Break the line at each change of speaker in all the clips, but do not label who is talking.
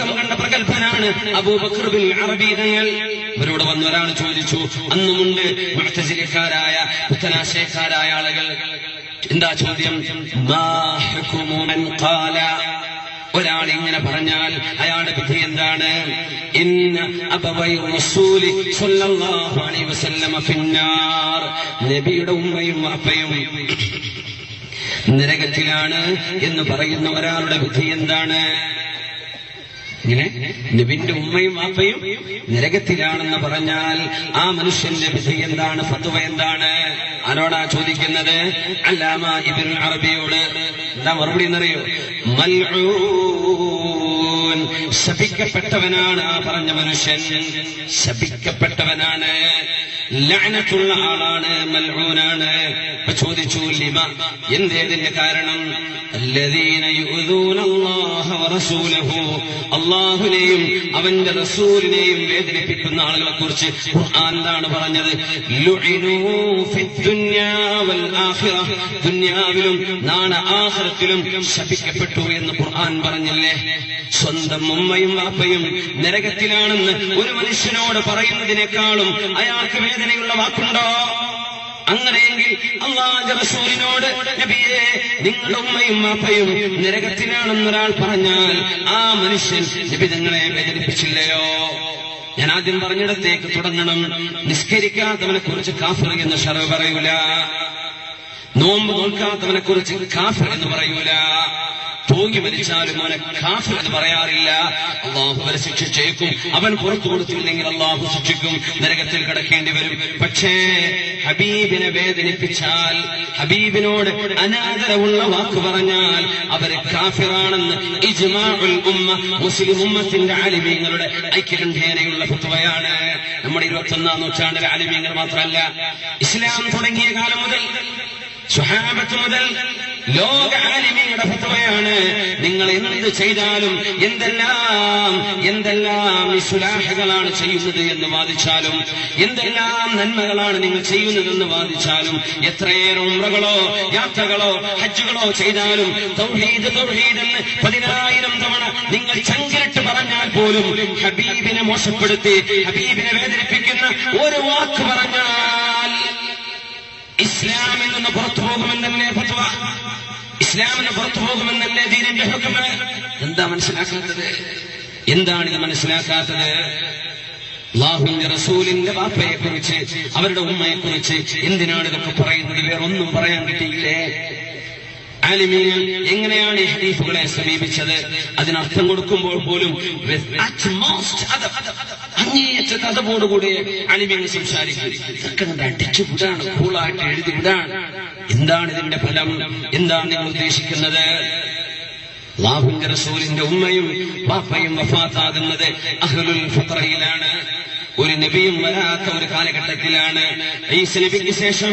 കണ്ട പ്രഗത്ഭനാണ് അബൂബക്കർ ബിൻ അറബി തങ്ങൾ ഇവരോട് വന്ന ഒരാൾ ചോദിച്ചു അന്നുമുണ്ട് മുഅ്തസിലിക്കാരായ പുത്തനാശയക്കാരായ ആളുകൾ എന്താ ചോദ്യം? ഒരാൾ ഇങ്ങനെ പറഞ്ഞാൽ അയാളുടെ വിധി എന്താണ്? നബിയുടെ ഉമ്മയും അപ്പയും നരകത്തിലാണ് എന്ന് പറയുന്ന ഒരാളുടെ വിധി എന്താണ്? ഇങ്ങനെ നബിന്റെ ഉമ്മയും വാപ്പയും നരകത്തിലാണെന്ന് പറഞ്ഞാൽ ആ മനുഷ്യന്റെ വിധി എന്താണ്? ഫത്വ എന്താണ്? ആരോടാ ചോദിക്കുന്നത്? അല്ലാമ ഇബിൻ അറബിയോട്. എന്താ മറുപടി എന്നറിയോ? ശപിക്കപ്പെട്ടവനാണ് ആ പറഞ്ഞ മനുഷ്യൻ. ശപിക്കപ്പെട്ടവനാണ്. ലാനത്തുള്ള ആളാണ് മൽഊനാണ്. ചോദിച്ചു ലിമ എന്തേതിന്റെ കാരണം? അല്ലദീന യുദൂനല്ലാ അള്ളാഹുനെയും അവന്റെ റസൂലിനെയും വേദനിപ്പിക്കുന്ന ആളുകളെ കുറിച്ച് ഖുർആൻ എന്താണ് പറഞ്ഞത്? ദുനിയാവിലും നാളെ ആഖിറത്തിലും ശപിക്കപ്പെട്ടു എന്ന് ഖുർആൻ പറഞ്ഞില്ലേ? സ്വന്തം ഉമ്മയും വാപ്പയും നരകത്തിലാണെന്ന് ഒരു മനുഷ്യനോട് പറയുന്നതിനേക്കാളും അയാൾക്ക് വേദനയുള്ള വാക്കുണ്ടോ? അങ്ങനെയെങ്കിൽ അള്ളാന്റെ റസൂലിനോട് നബിയെ നിങ്ങളുടെ ഉമ്മയും മാപ്പയും നരകത്തിലാണെന്നൊരാൾ പറഞ്ഞാൽ ആ മനുഷ്യൻ നബി നിങ്ങളെ വേദനിപ്പിച്ചില്ലയോ? ഞാൻ ആദ്യം പറഞ്ഞിടത്തേക്ക് തുടങ്ങണം. നിസ്കരിക്കാത്തവനെ കുറിച്ച് കാഫർ എന്ന് ഷറവ് പറയൂല. നോമ്പ് നോൽക്കാത്തവനെ കുറിച്ച് കാഫർ എന്ന് പറയൂല. തൂങ്ങി മരിച്ചാലും അവനെ കാഫർ എന്ന് പറയാറില്ല. അള്ളാഹു അവരെ ശിക്ഷിച്ചേക്കും. അവൻ പുറത്തു കൊടുത്തില്ലെങ്കിൽ അള്ളാഹു ശിക്ഷിക്കും. നരകത്തിൽ കിടക്കേണ്ടി വരും. പക്ഷേ ഹബീബിനെ വേദനിപ്പിച്ചാൽ ഹബീബിനോട് അനാദരവുള്ള വാക്ക് പറഞ്ഞാൽ അവർ കാഫിറാണെന്ന് ഉമ്മ മുസ്ലിം ഉമ്മത്തിന്റെ ആലിമീങ്ങളുടെ ഐക്യകണ്ഠേനയുള്ള ഫത്വയാണ്. നമ്മുടെ ഇരുപത്തൊന്നാം നൂറ്റാണ്ടിലെ ആലിമീങ്ങൾ മാത്രമല്ല ഇസ്ലാം തുടങ്ങിയ കാലം മുതൽ സുഹാബത്ത് മുതൽ ലോക ആലിമീങ്ങളുടെ ഫത്വയാണ്. നിങ്ങൾ എന്ത് ചെയ്താലും എന്തെല്ലാം എന്തെല്ലാം ഇസ്ലാഹകളാണ് ചെയ്യുന്നത് എന്ന് വാദിച്ചാലും എന്തെല്ലാം നന്മകളാണ് നിങ്ങൾ ചെയ്യുന്നതെന്ന് വാദിച്ചാലും എത്രയേറെ ഉമ്രകളോ യാത്രകളോ ഹജ്ജുകളോ ചെയ്താലും തൗഹീദ് തൗഹീദ് എന്ന് പതിനായിരം തവണ നിങ്ങൾ ചങ്കിലിട്ട് പറഞ്ഞാൽ പോലും ഹബീബിനെ മോശപ്പെടുത്തി ഹബീബിനെ വേദനിപ്പിക്കുന്ന ഒരു വാക്ക് പറഞ്ഞാൽ ഇസ്ലാമിൽ നിന്ന് പുറത്തു പോകുമെന്നല്ലേ ഫത്വ ഇസ്ലാമിൽ നിന്ന് പുറത്തു പോകുമെന്നല്ലേ ദീനിന്റെ ഹുക്മ എന്താ മനസ്സിലാക്കാത്തത്? എന്താണ് ഇത് മനസ്സിലാക്കാത്തത്? അള്ളാഹുവിന്റെ റസൂലിന്റെ വാപ്പയെ കുറിച്ച് അവരുടെ ഉമ്മയെ കുറിച്ച് എന്തിനാണ് ഇതൊക്കെ പറയുന്നത്? വേറൊന്നും പറയാൻ കിട്ടിയില്ലേ ആലിമീങ്ങൾ എങ്ങനെയാണ് ഈ ഹദീഫുകളെ സമീപിച്ചത്? അതിനർത്ഥം കൊടുക്കുമ്പോൾ പോലും അറ്റ് മോസ്റ്റ് അങ്ങേയറ്റ അതപോടുകൂടി ആലിമീങ്ങൾ സംസാരിക്കും. അടിച്ചു വിടാണ് കൂളായിട്ട് എഴുതി വിടാണ്. എന്താണ് ഇതിന്റെ ഫലം? എന്താണ് നിങ്ങൾ ഉദ്ദേശിക്കുന്നത്? ലാഹുന്റെ റസൂലിന്റെ ഉമ്മയും ബാപ്പയും വഫാത്താകുന്നത് അഹ്ലുൽ ഫത്രയിലാണ് ഒരു നബിയും വരാത്ത ഒരു കാലഘട്ടത്തിലാണ്. ഈസ നബിക്ക് ശേഷം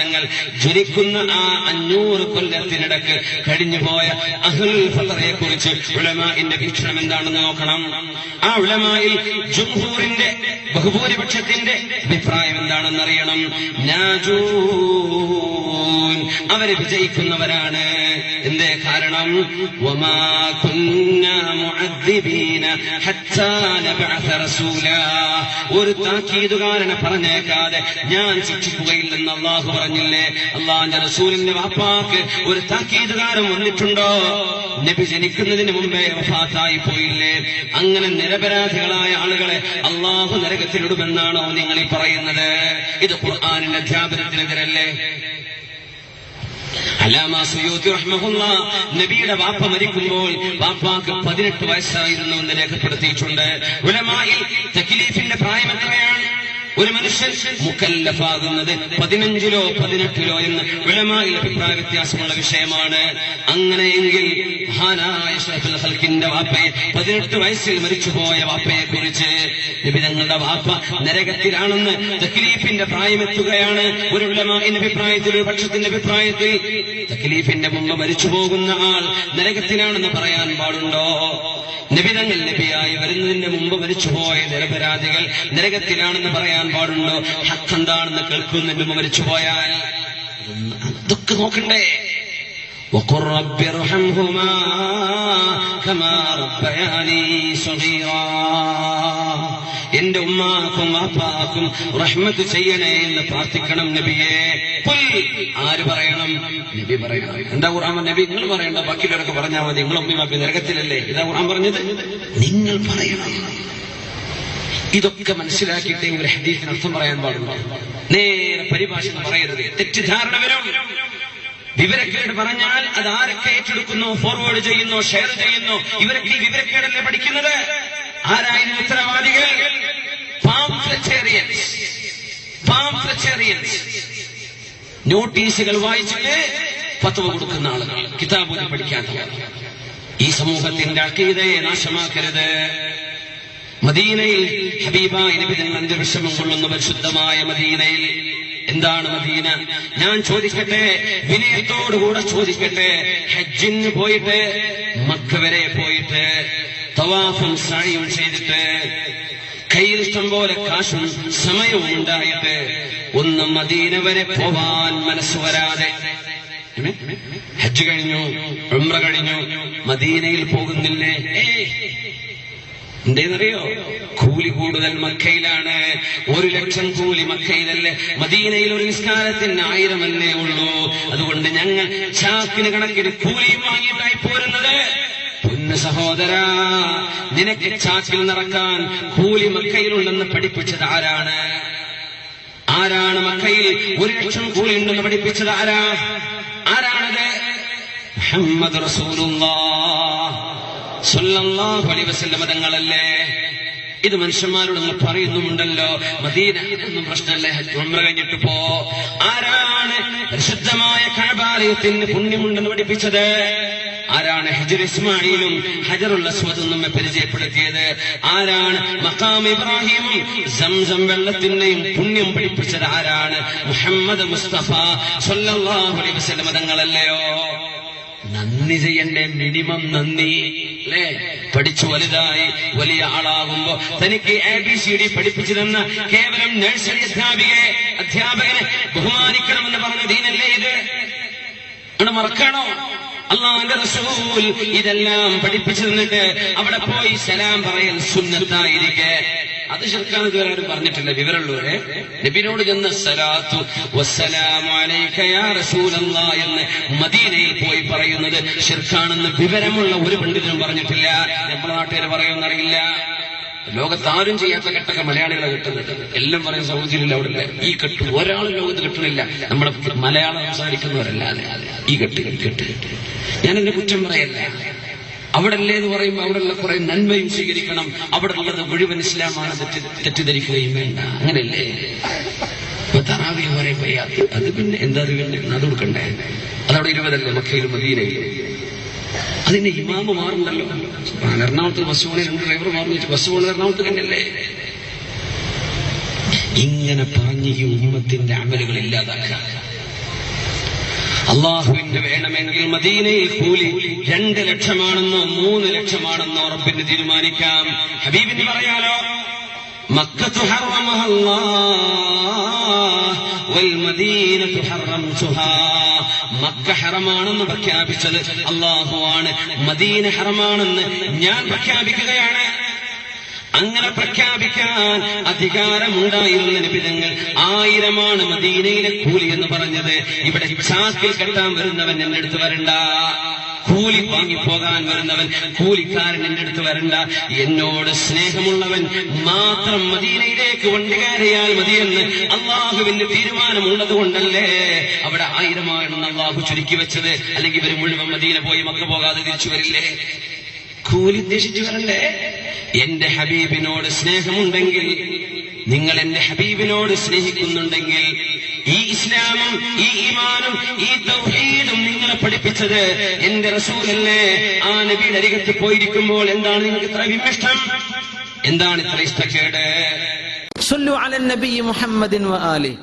തങ്ങൾ ജനിക്കുന്ന ആ അഞ്ഞൂറ് കൊല്ലത്തിനിടക്ക് കഴിഞ്ഞുപോയ അഹുൽ ഫത്തറയെ കുറിച്ച് ഉലമാഇന്റെ വീക്ഷണം എന്താണെന്ന് നോക്കണം. ആ ഉലമായിൽ ജംഹൂറിന്റെ ബഹുഭൂരിപക്ഷത്തിന്റെ അഭിപ്രായം എന്താണെന്ന് അറിയണം നാജൂൻ അവർ വിജയിക്കുന്നവരാണ്. എന്തേ കാരണം? ഒരു താക്കീതുകാരനെ പറഞ്ഞേക്കാതെ ഞാൻ ശിക്ഷിക്കുകയില്ലെന്ന് അള്ളാഹു പറഞ്ഞില്ലേ? അള്ളാഹിന്റെ റസൂലിന്റെ വാപ്പാക്ക് ഒരു താക്കീതുകാരൻ വന്നിട്ടുണ്ടോ? നബി ജനിക്കുന്നതിന് മുമ്പേ വഫാത്തായി പോയില്ലേ? അങ്ങനെ നിരപരാധികളായ ആളുകളെ അള്ളാഹു നരകത്തിലിടുമെന്നാണോ നിങ്ങൾ ഈ പറയുന്നത്? ഇത് ഖുർആാനിന്റെ അധ്യാപനത്തിനെതിരല്ലേ? നബിയുടെ വാപ്പ മരിക്കുമ്പോൾ വാപ്പാക്ക് പതിനെട്ട് വയസ്സായിരുന്നു എന്ന് രേഖപ്പെടുത്തിയിട്ടുണ്ട്. ഉലമായി തക്ലീഫിന്റെ പ്രായം എത്രയാണ്? ഒരു മനുഷ്യൻ മുക്കല്ലഫാകുന്നത് പതിനഞ്ചിലോ പതിനെട്ടിലോ എന്ന് വിലമായി അഭിപ്രായ വ്യത്യാസമുള്ള വിഷയമാണ്. അങ്ങനെയെങ്കിൽ മഹാനായ ഹൽക്കിന്റെ വാപ്പയെ പതിനെട്ട് വയസ്സിൽ മരിച്ചുപോയ വാപ്പയെ കുറിച്ച് നിബിതങ്ങളുടെ വാപ്പ നരകത്തിലാണെന്ന് തക്ലീഫിന്റെ പ്രായമെത്തുകയാണ്. ഒരു വിലമായിന്റെ അഭിപ്രായത്തിൽ ഒരു പക്ഷത്തിന്റെ അഭിപ്രായത്തിൽ തക്ലീഫിന്റെ മുമ്പ് മരിച്ചു പോകുന്ന ആൾ നരകത്തിലാണെന്ന് പറയാൻ പാടുണ്ടോ? നിബിതങ്ങൾ നബിയായി വരുന്നതിന്റെ മുമ്പ് മരിച്ചുപോയ നിരപരാധികൾ നരകത്തിലാണെന്ന് പറയാൻ പാടുണ്ടോ ഹക്കെന്താണെന്ന് കേൾക്കുന്നതിന് മുമ്പ് മരിച്ചുപോയാൽ അതൊക്കെ നോക്കണ്ടേ وقل رب ارحمهما كما ربياني صغيرا എന്റെ ഉമ്മാക്കും വാപ്പാക്കും റഹ്മത്ത് ചെയ്യണേ എന്ന് പ്രാർത്ഥിക്കണം നബിയെ. ആര് പറയണം? നബി പറയണം. എന്താ ഖുർആൻ നബി നിങ്ങൾ പറയണ്ട. ബാക്കിയുള്ളവരൊക്കെ പറഞ്ഞാൽ മതി. നിങ്ങൾ ഉമ്മി വാപ്പി നരകത്തിലല്ലേ? ഇതാ ഖുർആൻ പറഞ്ഞത്. നിങ്ങൾ പറയണം. ഇതൊക്കെ മനസ്സിലാക്കിയിട്ടേ ഒരു ഹദീസിന് അർത്ഥം പറയാൻ പാടുള്ളൂ. നേരെ പരിഭാഷ പറയരുത്. തെറ്റിദ്ധാരണ വരും. വിവരക്കേട് പറഞ്ഞാൽ അത് ആരൊക്കെ ഏറ്റെടുക്കുന്നു? ഫോർവേഡ് ചെയ്യുന്നു ഷെയർ ചെയ്യുന്നു. ഇവരൊക്കെ ഈ വിവരക്കേടല്ലേ പഠിക്കുന്നത്? ആരായിരുന്നു ഉത്തരവാദികൾ? നോട്ടീസുകൾ വായിച്ചിട്ട് പത്തുവ കൊടുക്കുന്ന ആളുകൾ. കിതാബുകൾ പഠിക്കാത്തവർ ഈ സമൂഹത്തിന്റെ അക്കീതയെ നാശമാക്കരുത്. മദീനയിൽ ഹബീബായ നബി അന്ത്യവിഷമം കൊള്ളുന്ന പരിശുദ്ധമായ മദീനയിൽ. എന്താണ് മദീന? ഞാൻ ചോദിക്കട്ടെ വിനയത്തോടുകൂടെ ചോദിക്കട്ടെ ഹജ്ജിന് പോയിട്ട് മക്ക വരെ പോയിട്ട് തവാഫും സാഴിയും ചെയ്തിട്ട് കയ്യിൽ ഇഷ്ടം പോലെ കാശും സമയവും ഉണ്ടായിട്ട് ഒന്ന് മദീന വരെ പോവാൻ മനസ്സ് വരാതെ. ഹജ്ജ് കഴിഞ്ഞു ഉംറ കഴിഞ്ഞു മദീനയിൽ പോകുന്നില്ലേ? എന്തേന്നറിയോ? കൂലി കൂടുതൽ മക്കയിലാണ്. ഒരു ലക്ഷം കൂലി മക്കയിലല്ലേ? മദീനയിൽ ഒരു നിസ്കാരത്തിന് ആയിരമല്ലേ ഉള്ളൂ. അതുകൊണ്ട് ഞങ്ങൾ ചാക്കിന് കണക്കിന് കൂലിയും വാങ്ങിയിട്ടായി പോരുന്നത്. സഹോദര നിനക്ക് ചാക്കിൽ നിറക്കാൻ കൂലി മക്കയിലുണ്ടെന്ന് പഠിപ്പിച്ചത് ആരാണ്? ആരാണ് മക്കയിൽ ഒരു ലക്ഷം കൂലി ഉണ്ടെന്ന് പഠിപ്പിച്ചത് ആരാ? ആരാണത്? മുഹമ്മദ് തങ്ങളല്ലേ? ഇത് മനുഷ്യന്മാരോട് നിങ്ങൾ പറയുന്നുമുണ്ടല്ലോ. മദീന എന്നും പ്രശ്നമല്ലേ ഉംറ കഴിഞ്ഞിട്ട് പോ. ആരാണ്? പരിശുദ്ധമായ കഴബാലയത്തിന് പുണ്യമുണ്ടെന്ന് പഠിപ്പിച്ചത്. ആരാണ് ഹജർ ഇസ്മായിലും ഹജറുൽ അസ്വദും നമ്മെ പരിചയപ്പെടുത്തിയത്? ആരാണ് മക്കാം ഇബ്രാഹിമും സംസം വെള്ളത്തിന്റെയും പുണ്യം പഠിപ്പിച്ചത് ആരാണ്? മുഹമ്മദ് മുസ്തഫ സല്ലല്ലാഹു അലൈഹി വസല്ലം തങ്ങളല്ലയോ? നന്ദി ചെയ്യണ്ടേ മിനിമം നന്ദി. അല്ലേ? പഠിച്ചു വലുതായി വലിയ ആളാകുമ്പോ തനിക്ക് എ ബി സി ഡി പഠിപ്പിച്ചു തന്ന കേവലം നഴ്സറി അധ്യാപികയെ അധ്യാപകനെ ബഹുമാനിക്കണമെന്ന് പറഞ്ഞ ദീനല്ലേ ഇത്? മറക്കണോ? അള്ളാന്റെ റസൂൽ ഇതെല്ലാം പഠിപ്പിച്ചു തന്നിട്ട് അവിടെ പോയി സലാം പറയൽ സുന്നത്തായിരിക്കെ. അത് ശിർക്കാണ് ഇതുവരെ പറഞ്ഞിട്ടില്ല. വിവരമുള്ളവരെ നബിനോട് ചെന്ന് സലാത്തു എന്ന് മദീനയിൽ പോയി പറയുന്നത് ശിർക്കാണെന്ന് വിവരമുള്ള ഒരു പണ്ഡിതനും പറഞ്ഞിട്ടില്ല. നമ്മുടെ നാട്ടുകാർ പറയുമെന്നറിയില്ല. ലോകത്ത് ആരും ചെയ്യാത്ത കെട്ടൊക്കെ മലയാളികളെ കിട്ടുന്നത്. എല്ലാം പറയും സൗദിയിലില്ല അവിടെ. ഈ കെട്ട് ഒരാളും ലോകത്ത് കിട്ടുന്നില്ല. നമ്മുടെ മലയാളം സംസാരിക്കുന്നവരല്ലാതെ. ഈ കെട്ട് കെട്ട് കെട്ട് ഞാൻ എന്റെ കുറ്റം പറയല്ല. അവിടെ അല്ലേ എന്ന് പറയുമ്പോൾ അവിടെയുള്ള കുറെ നന്മയും സ്വീകരിക്കണം. അവിടെ ഉള്ളത് മുഴുവൻ ഇസ്ലാമാണ് തെറ്റി തെറ്റിദ്ധരിക്കുകയും വേണ്ട. അങ്ങനെയല്ലേ? ഇപ്പൊ തറാവി പറയുമ്പോ അത് പിന്നെ എന്താ അത് പിന്നെ അത് കൊടുക്കണ്ടേ? അതവിടെ ഇരുപതല്ലേ മക്കയിലും മദീനയിലും. അതിന് ഇമാമ് മാറുണ്ടല്ലോ എറണാകുളത്ത് ബസ് പോലെ രണ്ട് ഡ്രൈവർ മാറുന്നു ബസ് പോലെ എറണാകുളത്ത് തന്നെയല്ലേ? ഇങ്ങനെ പറഞ്ഞ് ഈ ഉമ്മത്തിന്റെ അമലുകൾ ഇല്ലാതാക്കുക. അള്ളാഹുവിന്റെ വേണമെങ്കിൽ മദീനയിൽ കൂലി രണ്ട് ലക്ഷമാണെന്നോ മൂന്ന് ലക്ഷമാണെന്നോ ഉറപ്പിന് തീരുമാനിക്കാം. ഹബീബിന് പറയാലോ മക്കത്തു ഹറമഹല്ലാ മക്ക ഹറമാണെന്ന് പ്രഖ്യാപിച്ചത് അള്ളാഹുവാണ് മദീന ഹറമാണെന്ന് ഞാൻ പ്രഖ്യാപിക്കുകയാണ്. അങ്ങനെ പ്രഖ്യാപിക്കാൻ അധികാരമുണ്ടായിരുന്ന നിബിധങ്ങൾ ആയിരമാണ് മദീനയിലെ കൂലി എന്ന് പറഞ്ഞത്. ഇവിടെ ചാക്കിൽ കെട്ടാൻ വരുന്നവൻ എന്നെടുത്ത് വരണ്ട. കൂലി വാങ്ങി പോകാൻ വരുന്നവൻ കൂലിക്കാരൻ എന്റെ അടുത്ത് വരണ്ട. എന്നോട് സ്നേഹമുള്ളവൻ മാത്രം മദീനയിലേക്ക് വണ്ടി കയറിയാൽ മതിയെന്ന് അള്ളാഹുവിന്റെ തീരുമാനമുള്ളത് കൊണ്ടല്ലേ അവിടെ ആയിരമാണെന്ന് അള്ളാഹു ചുരുക്കി വെച്ചത്. അല്ലെങ്കിൽ ഇവർ മുഴുവൻ മദീന പോയി മക്ക പോകാതെ തിരിച്ചു വരില്ലേ? കൂലി ഉദ്ദേശിച്ചു വരണ്ടേ? എന്റെ ഹബീബിനോട് സ്നേഹമുണ്ടെങ്കിൽ നിങ്ങൾ എന്റെ ഹബീബിനോട് സ്നേഹിക്കുന്നുണ്ടെങ്കിൽ ഈ ഇസ്ലാമും ഈ ഈമാനും ഈ തൗഹീദും നിങ്ങളെ പഠിപ്പിച്ചത് എന്റെ റസൂലല്ലേ ആ നബിയുടെ അരികത്ത് പോയിരിക്കുമ്പോൾ എന്താണ് നിങ്ങൾക്ക് ഇത്ര വിമിഷ്ടം എന്താണ് ഇത്ര ഇഷ്ടക്കേട്
صلوا على النبي محمد وآله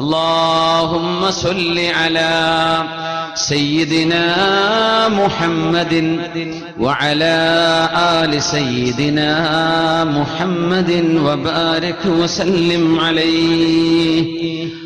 اللهم صل على سيدنا محمد وعلى آل سيدنا محمد وبارك وسلم عليه